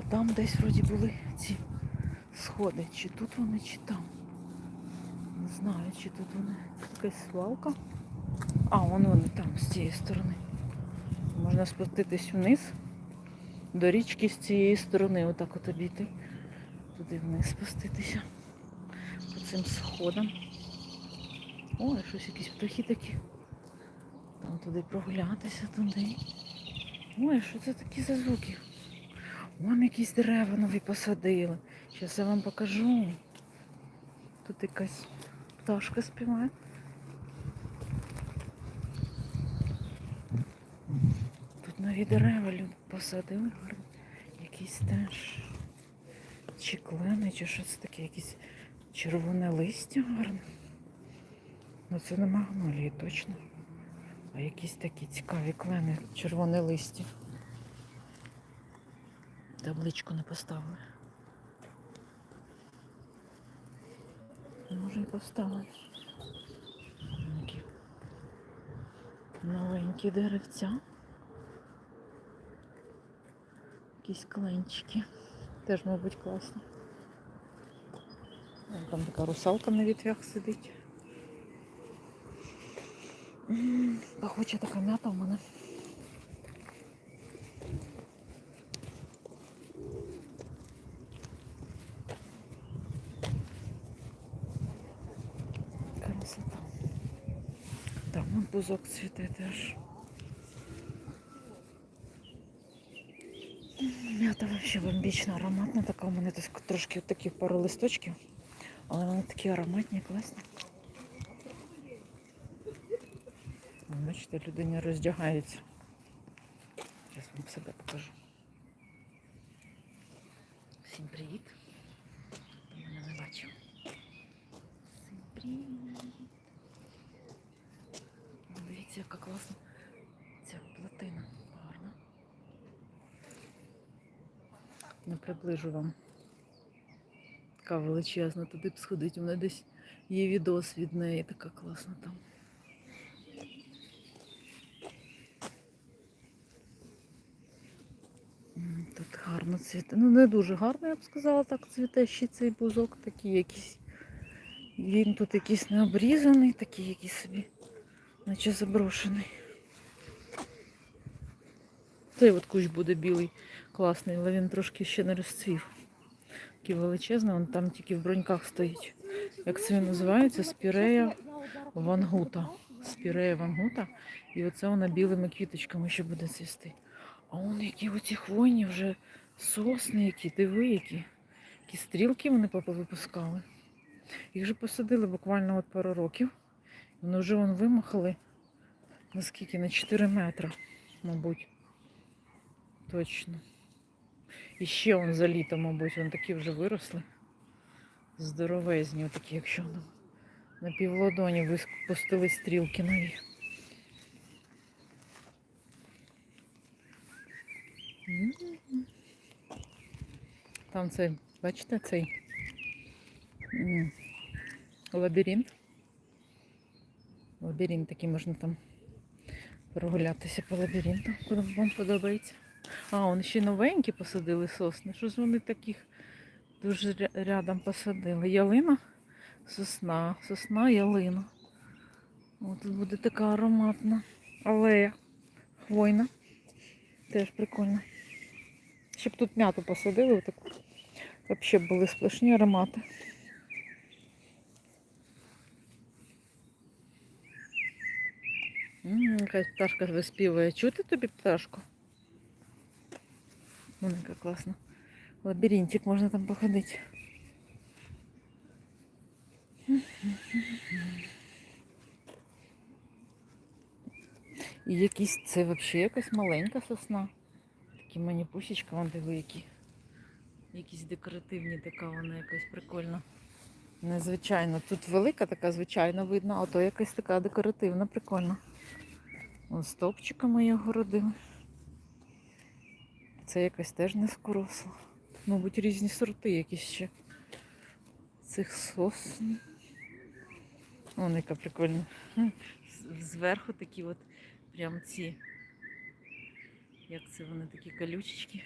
А там десь вроді були ці сходи. Чи тут вони, чи там. Не знаю, чи тут вони. Якась свалка. А, вон вони там, з цієї сторони. Можна спуститись вниз. До річки з цієї сторони, отак от обійти. Туди вниз спуститися. По цим сходам. Ой, щось якісь птахи такі. Там туди прогулятися, туди. Ой, що це такі за звуки? Вон якісь дерева нові посадили. Зараз я вам покажу. Тут якась пташка співає. Тут нові дерева люди посадили. Якісь теж чи клени, чи що це таке, якісь червоне листя гарне. Ну це не магнолії точно. А якісь такі цікаві клени, червоне листя. Табличку не поставили. Може і поставити. Такі Маленькі деревця. Якісь кленчики. Теж, мабуть, класно. Там така русалка на вітвях сидить. Пахуча така м'ята в мене. Там вон бузок цвіте теж. М'ята вообще бомбічна, ароматна така. У мене десь трошки таких пару листочків. Але вони такі ароматні, класні. Бачите, людина роздягається. Зараз вам себе покажу. Всім привіт. Мене не бачив. Всім привіт. Класна ця плотина. Гарна. Не приближу вам. Така величезна, туди б сходити. У мене десь є відос від неї, така класна там. Тут гарно цвіте. Ну, не дуже гарно, я б сказала, так цвіте ще цей бузок такий якийсь. Він тут якийсь не обрізаний, такий якийсь собі, наче заброшений. Цей от кущ буде білий, класний, але він трошки ще не розцвів. Такий величезний, він там тільки в броньках стоїть. Як це він називається? Спірея вангута. Спірея вангута. І оце вона білими квіточками ще буде цвісти. А он які оці хвойні вже сосни, які, диви, які. Які стрілки вони випускали. Їх же посадили буквально от пару років. Вони вже вон вимахали наскільки? На 4 метри, мабуть. Точно. І ще он за літо, мабуть, вон такі вже виросли. Здоровезні, отакі, якщо на, на півладоні випустили стрілки нові. Там цей, бачите, цей лабіринт. Лабіринт такий можна там прогулятися по лабіринту, куди вам подобається. А, он ще новенькі посадили сосни. Що ж вони таких дуже рядом посадили? Ялина, сосна, сосна, ялина. О, тут буде така ароматна алея хвойна. Теж прикольно. Щоб тут м'яту посадили, так взагалі були сплошні аромати. Якась пташка виспівує. Чути тобі пташку? Вон яка класна. Лабіринтик, можна там походити. І якісь, це взагалі якась маленька сосна. Такі маніпусічка, вон диви які. Якісь декоративні така вона якась прикольна. Незвичайно. Тут велика така, звичайно, видно, а то якась така декоративна, прикольна. Ось стовпчиками я городила. Це якась теж низкоросла. Мабуть, різні сорти якісь ще. Цих сосн. Вон яка прикольна. Зверху такі от прям ці. Як це вони такі колючечки.